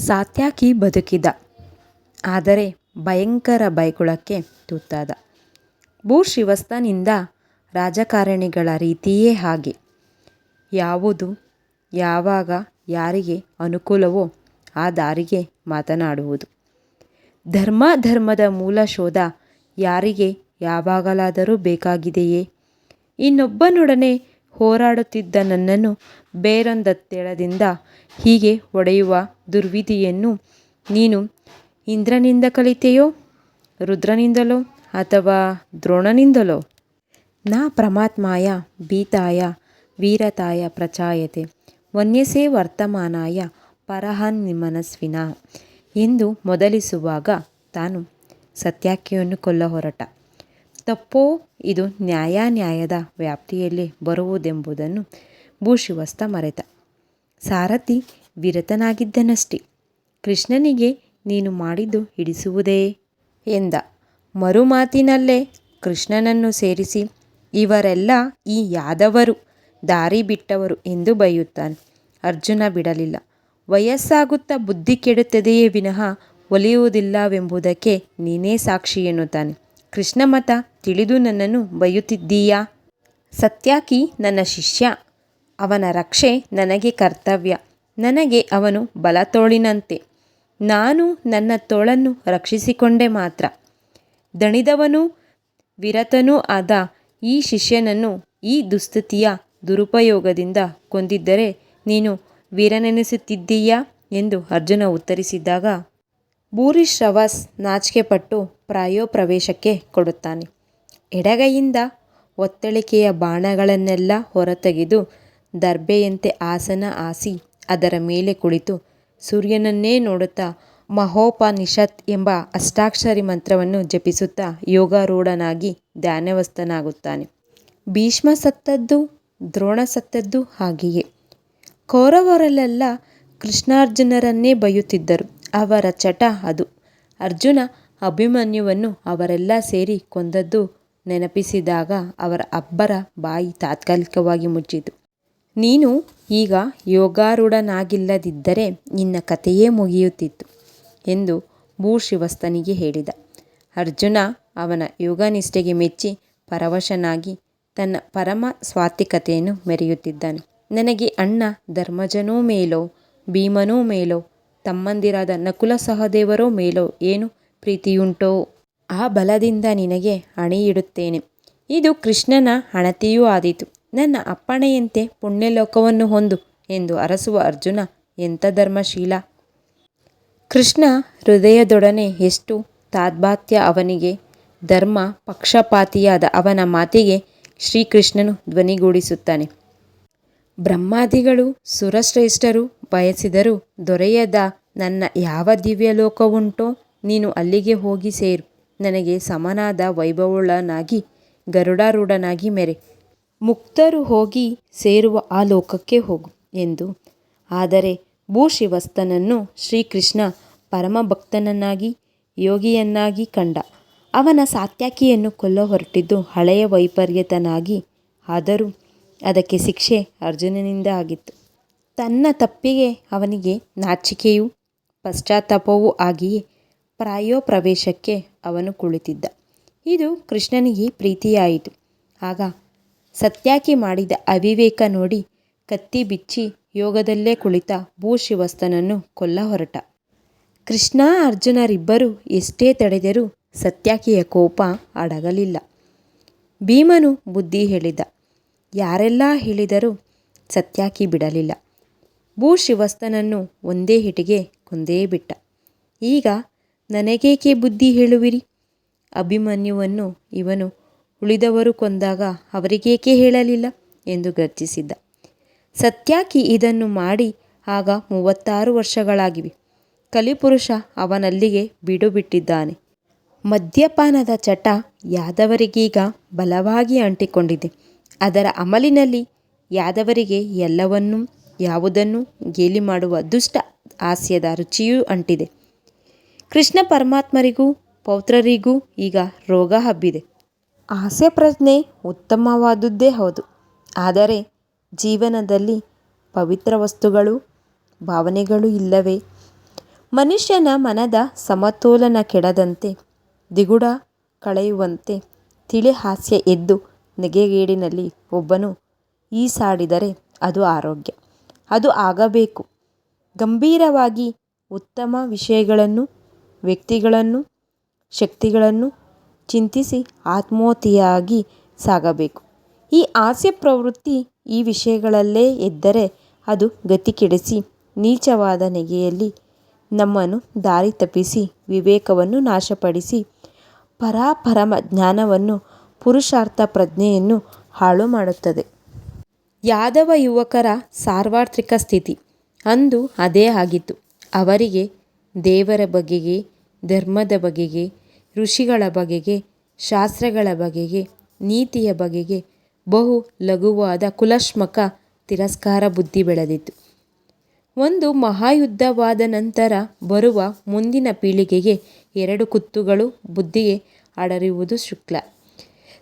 ಸಾತ್ಯಕಿ ಬದುಕಿದ ಆದರೆ ಭಯಂಕರ ಬೈಗುಳಕ್ಕೆ ತುತ್ತಾದ. ಭೂ ಶಿವಸ್ಥನಿಂದ ರಾಜಕಾರಣಿಗಳ ರೀತಿಯೇ ಹಾಗೆ. ಯಾವುದು, ಯಾವಾಗ, ಯಾರಿಗೆ ಅನುಕೂಲವೋ ಆ ದಾರಿಗೆ ಮಾತನಾಡುವುದು. ಧರ್ಮ ಧರ್ಮದ ಮೂಲ ಶೋಧ ಯಾರಿಗೆ ಯಾವಾಗಲಾದರೂ ಬೇಕಾಗಿದೆಯೇ? ಇನ್ನೊಬ್ಬನೊಡನೆ ಹೋರಾಡುತ್ತಿದ್ದ ನನ್ನನ್ನು ಬೇರೊಂದತ್ತೆಳದಿಂದ ಹೀಗೆ ಒಡೆಯುವ ದುರ್ವಿಧಿಯನ್ನು ನೀನು ಇಂದ್ರನಿಂದ ಕಲಿತೆಯೋ? ರುದ್ರನಿಂದಲೋ ಅಥವಾ ದ್ರೋಣನಿಂದಲೋ? ನಾ ಪ್ರಮಾತ್ಮಾಯ, ಭೀತಾಯ, ವೀರತಾಯ ಪ್ರಚಾಯತೆ, ವನ್ಯಸೇ ವರ್ತಮಾನಾಯ ಪರಹನ್ಮನಸ್ವಿನಃ ಎಂದು ಮೊದಲಿಸುವಾಗ ತಾನು ಸಾತ್ಯಕಿಯನ್ನು ಕೊಲ್ಲಹೊರಟ. ತಪ್ಪೋ ಇದು ನ್ಯಾಯಾನ್ಯಾಯದ ವ್ಯಾಪ್ತಿಯಲ್ಲಿ ಬರುವುದೆಂಬುದನ್ನು ಭೂಶ್ರೀವತ್ಸ ಮರೆತ. ಸಾರಥಿ ವಿರತನಾಗಿದ್ದನಷ್ಟೆ. ಕೃಷ್ಣನಿಗೆ ನೀನು ಮಾಡಿದ್ದು ಹಿಡಿಸುವುದೇ? ಎಂದ. ಮರುಮಾತಿನಲ್ಲೇ ಕೃಷ್ಣನನ್ನು ಸೇರಿಸಿ ಇವರೆಲ್ಲ ಈ ಯಾದವರು, ದಾರಿ ಬಿಟ್ಟವರು ಎಂದು ಬೈಯುತ್ತಾನೆ. ಅರ್ಜುನ ಬಿಡಲಿಲ್ಲ. ವಯಸ್ಸಾಗುತ್ತಾ ಬುದ್ಧಿ ಕೆಡುತ್ತದೆಯೇ ವಿನಃ ಒಲಿಯುವುದಿಲ್ಲವೆಂಬುದಕ್ಕೆ ನೀನೇ ಸಾಕ್ಷಿ ಎನ್ನುತ್ತಾನೆ. ಕೃಷ್ಣಮತ ತಿಳಿದು ನನ್ನನ್ನು ಬೈಯುತ್ತಿದ್ದೀಯಾ? ಸತ್ಯಾಕಿ ನನ್ನ ಶಿಷ್ಯ. ಅವನ ರಕ್ಷೆ ನನಗೆ ಕರ್ತವ್ಯ. ನನಗೆ ಅವನು ಬಲತೋಳಿನಂತೆ. ನಾನು ನನ್ನ ತೋಳನ್ನು ರಕ್ಷಿಸಿಕೊಂಡೆ ಮಾತ್ರ. ದಣಿದವನೂ ವಿರತನೂ ಆದ ಈ ಶಿಷ್ಯನನ್ನು ಈ ದುಸ್ಥಿತಿಯ ದುರುಪಯೋಗದಿಂದ ಕೊಂದಿದ್ದರೆ ನೀನು ವೀರನೆನಿಸುತ್ತಿದ್ದೀಯಾ ಎಂದು ಅರ್ಜುನ ಉತ್ತರಿಸಿದಾಗ ಭೂರಿಶ್ರವಸ್ ನಾಚಿಕೆಪಟ್ಟು ಪ್ರಾಯೋಪವೇಶಕ್ಕೆ ಕೊಡುತ್ತಾನೆ. ಎಡಗೈಯಿಂದ ಒತ್ತಳಿಕೆಯ ಬಾಣಗಳನ್ನೆಲ್ಲ ಹೊರತೆಗೆದು ದರ್ಬೆಯಂತೆ ಆಸನ ಆಸಿ ಅದರ ಮೇಲೆ ಕುಳಿತು ಸೂರ್ಯನನ್ನೇ ನೋಡುತ್ತಾ ಮಹೋಪನಿಷತ್ ಎಂಬ ಅಷ್ಟಾಕ್ಷರಿ ಮಂತ್ರವನ್ನು ಜಪಿಸುತ್ತಾ ಯೋಗಾರೂಢನಾಗಿ ಧ್ಯಾನವಸ್ಥನಾಗುತ್ತಾನೆ ಭೀಷ್ಮ ಸತ್ತದ್ದು ದ್ರೋಣ ಸತ್ತದ್ದು ಹಾಗೆಯೇ. ಕೌರವರಲ್ಲೆಲ್ಲ ಕೃಷ್ಣಾರ್ಜುನರನ್ನೇ ಬೈಯುತ್ತಿದ್ದರು. ಅವರ ಚಟ ಅದು. ಅರ್ಜುನ ಅಭಿಮನ್ಯುವನ್ನು ಅವರೆಲ್ಲ ಸೇರಿ ಕೊಂದದ್ದು ನೆನಪಿಸಿದಾಗ ಅವರ ಅಬ್ಬರ ಬಾಯಿ ತಾತ್ಕಾಲಿಕವಾಗಿ ಮುಚ್ಚಿತು. ನೀನು ಈಗ ಯೋಗಾರೂಢನಾಗಿಲ್ಲದಿದ್ದರೆ ನಿನ್ನ ಕಥೆಯೇ ಮುಗಿಯುತ್ತಿತ್ತು ಎಂದು ಭೂಶಿವಸ್ತನಿಗೆ ಹೇಳಿದ. ಅರ್ಜುನ ಅವನ ಯೋಗನಿಷ್ಠೆಗೆ ಮೆಚ್ಚಿ ಪರವಶನಾಗಿ ತನ್ನ ಪರಮ ಸ್ವಾತ್ವಿಕತೆಯನ್ನು ಮೆರೆಯುತ್ತಿದ್ದಾನೆ. ನನಗೆ ಅಣ್ಣ ಧರ್ಮಜನೋ ಮೇಲೋ ಭೀಮನೂ ಮೇಲೋ ತಮ್ಮಂದಿರಾದ ನಕುಲ ಸಹದೇವರೋ ಮೇಲೋ ಏನು ಪ್ರೀತಿಯುಂಟೋ ಆ ಬಲದಿಂದ ನಿನಗೆ ಹಣೆಯಿಡುತ್ತೇನೆ ಇದು ಕೃಷ್ಣನ ಹಣತೆಯೂ ಆದೀತು. ನನ್ನ ಅಪ್ಪಣೆಯಂತೆ ಪುಣ್ಯಲೋಕವನ್ನು ಹೊಂದು ಎಂದು ಅರಸುವ ಅರ್ಜುನ, ಎಂಥ ಧರ್ಮಶೀಲ. ಕೃಷ್ಣ ಹೃದಯದೊಡನೆ ಎಷ್ಟು ತಾತ್ಭಾತ್ಯ ಅವನಿಗೆ. ಧರ್ಮ ಪಕ್ಷಪಾತಿಯಾದ ಅವನ ಮಾತಿಗೆ ಶ್ರೀಕೃಷ್ಣನು ಧ್ವನಿಗೂಡಿಸುತ್ತಾನೆ. ಬ್ರಹ್ಮಾದಿಗಳು ಸುರಶ್ರೇಷ್ಠರು ಬಯಸಿದರೂ ದೊರೆಯದ ನನ್ನ ಯಾವ ದಿವ್ಯಲೋಕವುಂಟೋ ನೀನು ಅಲ್ಲಿಗೆ ಹೋಗಿ ಸೇರು. ನನಗೆ ಸಮನಾದ ವೈಭವಳನಾಗಿ ಗರುಡಾರೂಢನಾಗಿ ಮೆರೆ. ಮುಕ್ತರು ಹೋಗಿ ಸೇರುವ ಆ ಲೋಕಕ್ಕೆ ಹೋಗು ಎಂದು. ಆದರೆ ಭೂಶಿವಸ್ತನನ್ನು ಶ್ರೀಕೃಷ್ಣ ಪರಮಭಕ್ತನನ್ನಾಗಿ, ಯೋಗಿಯನ್ನಾಗಿ ಕಂಡ. ಅವನ ಸಾತ್ಯಾಕಿಯನ್ನು ಕೊಲ್ಲ ಹೊರಟಿದ್ದು ಹಳೆಯ ವೈಪರ್ಯತನಾಗಿ ಆದರೂ ಅದಕ್ಕೆ ಶಿಕ್ಷೆ ಅರ್ಜುನನಿಂದ ಆಗಿತ್ತು. ತನ್ನ ತಪ್ಪಿಗೆ ಅವನಿಗೆ ನಾಚಿಕೆಯೂ, ಪಶ್ಚಾತ್ತಾಪವೂ ಆಗಿಯೇ ಪ್ರಾಯೋಪವೇಶಕ್ಕೆ ಅವನು ಕುಳಿತಿದ್ದ. ಇದು ಕೃಷ್ಣನಿಗೆ ಪ್ರೀತಿಯಾಯಿತು. ಆಗ ಸತ್ಯಾಕಿ ಮಾಡಿದ ಅವಿವೇಕ ನೋಡಿ ಕತ್ತಿ ಬಿಚ್ಚಿ ಯೋಗದಲ್ಲೇ ಕುಳಿತ ಭೂಶಿವಸ್ತನನ್ನು ಕೊಲ್ಲ ಹೊರಟ. ಕೃಷ್ಣ, ಅರ್ಜುನರಿಬ್ಬರು ಎಷ್ಟೇ ತಡೆದರೂ ಸತ್ಯಾಕಿಯ ಕೋಪ ಅಡಗಲಿಲ್ಲ. ಭೀಮನು ಬುದ್ಧಿ ಹೇಳಿದ. ಯಾರೆಲ್ಲ ಹೇಳಿದರೂ ಸತ್ಯಾಕಿ ಬಿಡಲಿಲ್ಲ. ಭೂಶ್ರೀವತ್ಸನನ್ನು ಒಂದೇ ಹಿಟಿಗೆ ಕೊಂದೇ ಬಿಟ್ಟ ಈಗ ನನಗೇಕೆ ಬುದ್ಧಿ ಹೇಳುವಿರಿ? ಅಭಿಮನ್ಯುವನ್ನು ಇವನು ಉಳಿದವರು ಕೊಂದಾಗ ಅವರಿಗೇಕೆ ಹೇಳಲಿಲ್ಲ ಎಂದು ಗರ್ಜಿಸಿದ್ದ ಸತ್ಯಾಕಿ ಇದನ್ನು ಮಾಡಿ ಆಗ ಮೂವತ್ತಾರು ವರ್ಷಗಳಾಗಿವೆ. ಕಲಿಪುರುಷ ಅವನಲ್ಲಿಗೆ ಬಿಡುಬಿಟ್ಟಿದ್ದಾನೆ ಮದ್ಯಪಾನದ ಚಟ ಯಾದವರಿಗೀಗ ಬಲವಾಗಿ ಅಂಟಿಕೊಂಡಿದೆ. ಅದರ ಅಮಲಿನಲ್ಲಿ ಯಾದವರಿಗೆ ಎಲ್ಲವನ್ನೂ, ಯಾವುದನ್ನೂ ಗೇಲಿಮಾಡುವ ದುಷ್ಟ ಹಾಸ್ಯದ ರುಚಿಯೂ ಅಂಟಿದೆ. ಕೃಷ್ಣ ಪರಮಾತ್ಮರಿಗೂ ಪೌತ್ರರಿಗೂ ಈಗ ರೋಗ ಹಬ್ಬಿದೆ. ಹಾಸ್ಯಪ್ರಜ್ಞೆ ಉತ್ತಮವಾದುದೇ ಹೌದು. ಆದರೆ ಜೀವನದಲ್ಲಿ ಪವಿತ್ರ ವಸ್ತುಗಳು ಭಾವನೆಗಳು ಇಲ್ಲವೇ? ಮನುಷ್ಯನ ಮನದ ಸಮತೋಲನ ಕೆಡದಂತೆ ದಿಗುಡ ಕಳೆಯುವಂತೆ ತಿಳಿ ಹಾಸ್ಯ ಎದ್ದು ನೆಗೆಗೇಡಿನಲ್ಲಿ ಒಬ್ಬನು ಈಸಾಡಿದರೆ ಅದು ಆರೋಗ್ಯ. ಅದು ಆಗಬೇಕು. ಗಂಭೀರವಾಗಿ ಉತ್ತಮ ವಿಷಯಗಳನ್ನು, ವ್ಯಕ್ತಿಗಳನ್ನು, ಶಕ್ತಿಗಳನ್ನು ಚಿಂತಿಸಿ ಆತ್ಮೋತಿಯಾಗಿ ಸಾಗಬೇಕು. ಈ ಹಾಸ್ಯಪ್ರವೃತ್ತಿ ಈ ವಿಷಯಗಳಲ್ಲೇ ಇದ್ದರೆ ಅದು ಗತಿ ಕೆಡಿಸಿ ನೀಚವಾದ ನೆಗೆಯಲ್ಲಿ ನಮ್ಮನ್ನು ದಾರಿ ತಪ್ಪಿಸಿ ವಿವೇಕವನ್ನು ನಾಶಪಡಿಸಿ ಪರಾಪರಮ ಜ್ಞಾನವನ್ನು ಪುರುಷಾರ್ಥ ಪ್ರಜ್ಞೆಯನ್ನು ಹಾಳು ಮಾಡುತ್ತದೆ ಯಾದವ ಯುವಕರ ಸಾರ್ವತ್ರಿಕ ಸ್ಥಿತಿ ಅಂದು ಅದೇ ಆಗಿತ್ತು. ಅವರಿಗೆ ದೇವರ ಬಗೆಗೆ, ಧರ್ಮದ ಬಗೆಗೆ, ಋಷಿಗಳ ಬಗೆಗೆ, ಶಾಸ್ತ್ರಗಳ ಬಗೆಗೆ, ನೀತಿಯ ಬಗೆಗೆ ಬಹು ಲಘುವಾದ ಕುಲಶ್ಮಕ ತಿರಸ್ಕಾರ ಬುದ್ಧಿ ಬೆಳೆದಿತ್ತು. ಒಂದು ಮಹಾಯುದ್ಧವಾದ ನಂತರ ಬರುವ ಮುಂದಿನ ಪೀಳಿಗೆಗೆ ಎರಡು ಕುತ್ತುಗಳು ಬುದ್ಧಿಗೆ ಅಡರಿರುವುದು ಶುಕ್ಲ.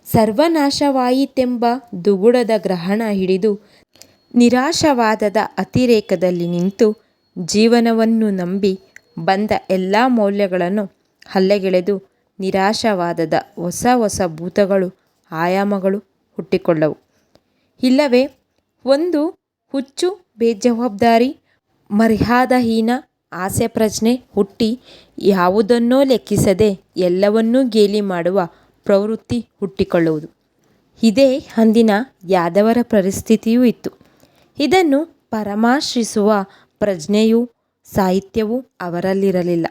ಸರ್ವನಾಶವಾಯಿತೆಂಬ ದುಗುಡದ ಗ್ರಹಣ ಹಿಡಿದು ನಿರಾಶವಾದದ ಅತಿರೇಕದಲ್ಲಿ ನಿಂತು ಜೀವನವನ್ನು ನಂಬಿ ಬಂದ ಎಲ್ಲ ಮೌಲ್ಯಗಳನ್ನು ಹಲ್ಲೆಗೆಳೆದು ನಿರಾಶವಾದದ ಹೊಸ ಹೊಸ ಭೂತಗಳು, ಆಯಾಮಗಳು ಹುಟ್ಟಿಕೊಳ್ಳವು ಇಲ್ಲವೇ ಒಂದು ಹುಚ್ಚು ಬೇಜವಾಬ್ದಾರಿ ಮರ್ಯಾದಾಹೀನ ಹಾಸ್ಯಪ್ರಜ್ಞೆ ಹುಟ್ಟಿ ಯಾವುದನ್ನೂ ಲೆಕ್ಕಿಸದೆ ಎಲ್ಲವನ್ನೂ ಗೇಲಿ ಮಾಡುವ ಪ್ರವೃತ್ತಿ ಹುಟ್ಟಿಕೊಳ್ಳುವುದು. ಇದೇ ಅಂದಿನ ಯಾದವರ ಪರಿಸ್ಥಿತಿಯೂ ಇತ್ತು. ಇದನ್ನು ಪರಾಮರ್ಶಿಸುವ ಪ್ರಜ್ಞೆಯೂ ಸಾಹಿತ್ಯವೂ ಅವರಲ್ಲಿರಲಿಲ್ಲ.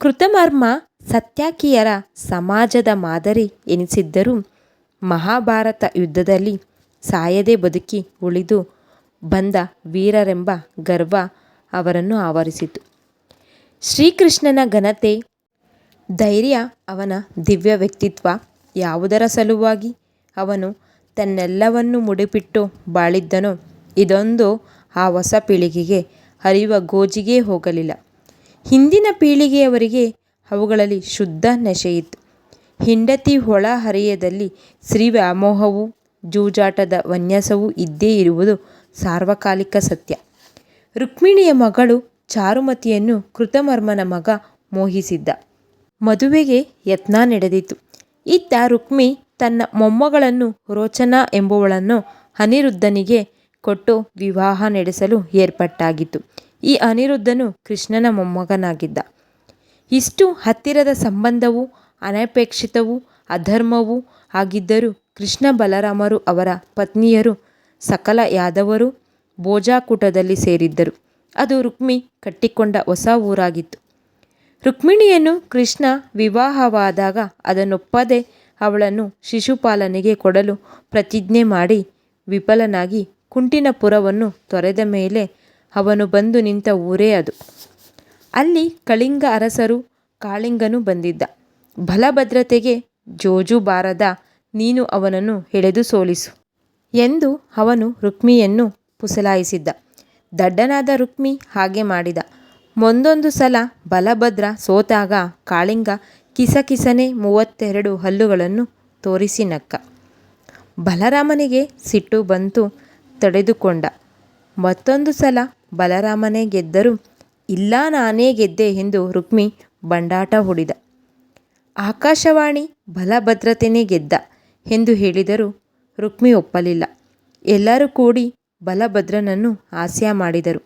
ಕೃತಮರ್ಮ ಸತ್ಯಾಕಿಯರ ಸಮಾಜದ ಮಾದರಿ ಎನಿಸಿದ್ದರೂ ಮಹಾಭಾರತ ಯುದ್ಧದಲ್ಲಿ ಸಾಯದೆ ಬದುಕಿ ಉಳಿದು ಬಂದ ವೀರರೆಂಬ ಗರ್ವ ಅವರನ್ನು ಆವರಿಸಿತು. ಶ್ರೀಕೃಷ್ಣನ ಘನತೆ, ಧೈರ್ಯ, ಅವನ ದಿವ್ಯ ವ್ಯಕ್ತಿತ್ವ ಯಾವುದರ ಸಲುವಾಗಿ ಅವನು ತನ್ನೆಲ್ಲವನ್ನೂ ಮುಡಿಪಿಟ್ಟು ಬಾಳಿದ್ದನೋ ಇದೊಂದು ಆ ಹೊಸ ಪೀಳಿಗೆಗೆ ಅರಿಯುವ ಗೋಜಿಗೇ ಹೋಗಲಿಲ್ಲ. ಹಿಂದಿನ ಪೀಳಿಗೆಯವರಿಗೆ ಅವುಗಳಲ್ಲಿ ಶುದ್ಧ ನಶೆಯಿತ್ತು. ಹಿಂಡತಿ ಒಳ ಹರೆಯದಲ್ಲಿ ಸ್ತ್ರೀವ್ಯಾಮೋಹವೂ ಜೂಜಾಟದ ವನ್ಯಾಸವೂ ಇದ್ದೇ ಇರುವುದು ಸಾರ್ವಕಾಲಿಕ ಸತ್ಯ. ರುಕ್ಮಿಣಿಯ ಮಗಳು ಚಾರುಮತಿಯನ್ನು ಕೃತಮರ್ಮನ ಮಗ ಮೋಹಿಸಿದ್ದ. ಮದುವೆಗೆ ಯತ್ನ ನಡೆದಿತು. ಇತ್ತ ರುಕ್ಮಿ ತನ್ನ ಮೊಮ್ಮಗಳನ್ನು ರೋಚನಾ ಎಂಬುವಳನ್ನು ಅನಿರುದ್ಧನಿಗೆ ಕೊಟ್ಟು ವಿವಾಹ ನಡೆಸಲು ಏರ್ಪಟ್ಟಾಗಿತ್ತು ಈ ಅನಿರುದ್ಧನು ಕೃಷ್ಣನ ಮೊಮ್ಮಗನಾಗಿದ್ದ. ಇಷ್ಟು ಹತ್ತಿರದ ಸಂಬಂಧವು, ಅನಪೇಕ್ಷಿತವೂ, ಅಧರ್ಮವೂ ಆಗಿದ್ದರೂ ಕೃಷ್ಣ ಬಲರಾಮರು ಅವರ ಪತ್ನಿಯರು ಸಕಲ ಯಾದವರು ಭೋಜಾಕೂಟದಲ್ಲಿ ಸೇರಿದ್ದರು. ಅದು ರುಕ್ಮಿ ಕಟ್ಟಿಕೊಂಡ ಹೊಸ ಊರಾಗಿತ್ತು. ರುಕ್ಮಿಣಿಯನ್ನು ಕೃಷ್ಣ ವಿವಾಹವಾದಾಗ ಅದನ್ನೊಪ್ಪದೆ ಅವಳನ್ನು ಶಿಶುಪಾಲನೆಗೆ ಕೊಡಲು ಪ್ರತಿಜ್ಞೆ ಮಾಡಿ ವಿಫಲನಾಗಿ ಕುಂತಿನಪುರವನ್ನು ತೊರೆದ ಮೇಲೆ ಅವನು ಬಂದು ನಿಂತ ಊರೇ ಅದು. ಅಲ್ಲಿ ಕಳಿಂಗ ಅರಸರು ಕಾಳಿಂಗನು ಬಂದಿದ್ದ. ಬಲಭದ್ರತೆಗೆ ಜೋಜು ಬಾರದ ನೀನು ಅವನನ್ನು ಎಳೆದು ಸೋಲಿಸು. ಎಂದು ಅವನು ರುಕ್ಮಿಯನ್ನು ಪುಸಲಾಯಿಸಿದ್ದ. ದಡ್ಡನಾದ ರುಕ್ಮಿ ಹಾಗೆ ಮಾಡಿದ. ಒಂದೊಂದು ಸಲ ಬಲಭದ್ರ ಸೋತಾಗ ಕಾಳಿಂಗ ಕಿಸಕಿಸನೆ ಮೂವತ್ತೆರಡು ಹಲ್ಲುಗಳನ್ನು ತೋರಿಸಿ ನಕ್ಕ. ಬಲರಾಮನಿಗೆ ಸಿಟ್ಟು ಬಂತು ತಡೆದುಕೊಂಡ. ಮತ್ತೊಂದು ಸಲ ಬಲರಾಮನೇ ಗೆದ್ದರೂ, ಇಲ್ಲ ನಾನೇ ಗೆದ್ದೆ ಎಂದು ರುಕ್ಮಿ ಬಂಡಾಟ ಹೊಡಿದ ಆಕಾಶವಾಣಿ ಬಲಭದ್ರತೆನೇ ಗೆದ್ದ ಎಂದು ಹೇಳಿದರೂ ರುಕ್ಮಿ ಒಪ್ಪಲಿಲ್ಲ. ಎಲ್ಲರೂ ಕೂಡಿ ಬಲಭದ್ರನನ್ನು ಹಾಸ್ಯ ಮಾಡಿದರು.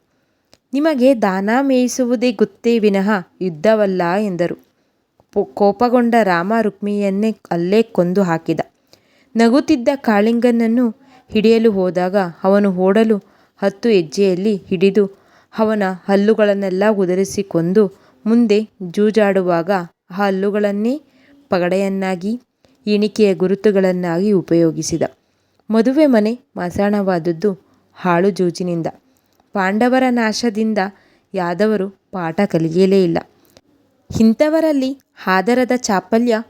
ನಿಮಗೆ ದಾನ ಮೇಯಿಸುವುದೇ ಗೊತ್ತೇ ವಿನಃ ಯುದ್ಧವಲ್ಲ ಎಂದರು. ಕೋಪಗೊಂಡ ರಾಮ ರುಕ್ಮಿಯನ್ನೇ ಅಲ್ಲೇ ಕೊಂದು ಹಾಕಿದ. ನಗುತ್ತಿದ್ದ ಕಾಳಿಂಗನನ್ನು ಹಿಡಿಯಲು ಹೋದಾಗ ಅವನು ಓಡಲು ಹತ್ತು ಹೆಜ್ಜೆಯಲ್ಲಿ ಹಿಡಿದು ಅವನ ಹಲ್ಲುಗಳನ್ನೆಲ್ಲ ಉದುರಿಸಿಕೊಂಡು ಮುಂದೆ ಜೂಜಾಡುವಾಗ ಆ ಹಲ್ಲುಗಳನ್ನೇ ಪಗಡೆಯನ್ನಾಗಿ, ಎಣಿಕೆಯ ಗುರುತುಗಳನ್ನಾಗಿ ಉಪಯೋಗಿಸಿದ. ಮದುವೆ ಮನೆ ಮಸಾಣವಾದುದು ಹಾಳು ಜೂಜಿನಿಂದ. ಪಾಂಡವರ ನಾಶದಿಂದ ಯಾದವರು ಪಾಠ ಕಲಿಯಲೇ ಇಲ್ಲ. ಇಂಥವರಲ್ಲಿ ಆದರದ ಚಾಪಲ್ಯ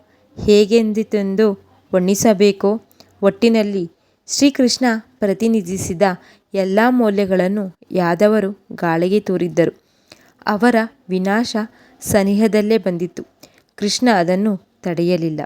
ಹೇಗೆಂದಿತೆಂದು ವರ್ಣಿಸಬೇಕೋ ಒಟ್ಟಿನಲ್ಲಿ ಶ್ರೀಕೃಷ್ಣ ಪ್ರತಿನಿಧಿಸಿದ ಎಲ್ಲ ಮೌಲ್ಯಗಳನ್ನು ಯಾದವರು ಗಾಳಿಗೆ ತೋರಿದ್ದರು ಅವರ ವಿನಾಶ ಸನಿಹದಲ್ಲೇ ಬಂದಿತ್ತು ಕೃಷ್ಣ ಅದನ್ನು ತಡೆಯಲಿಲ್ಲ.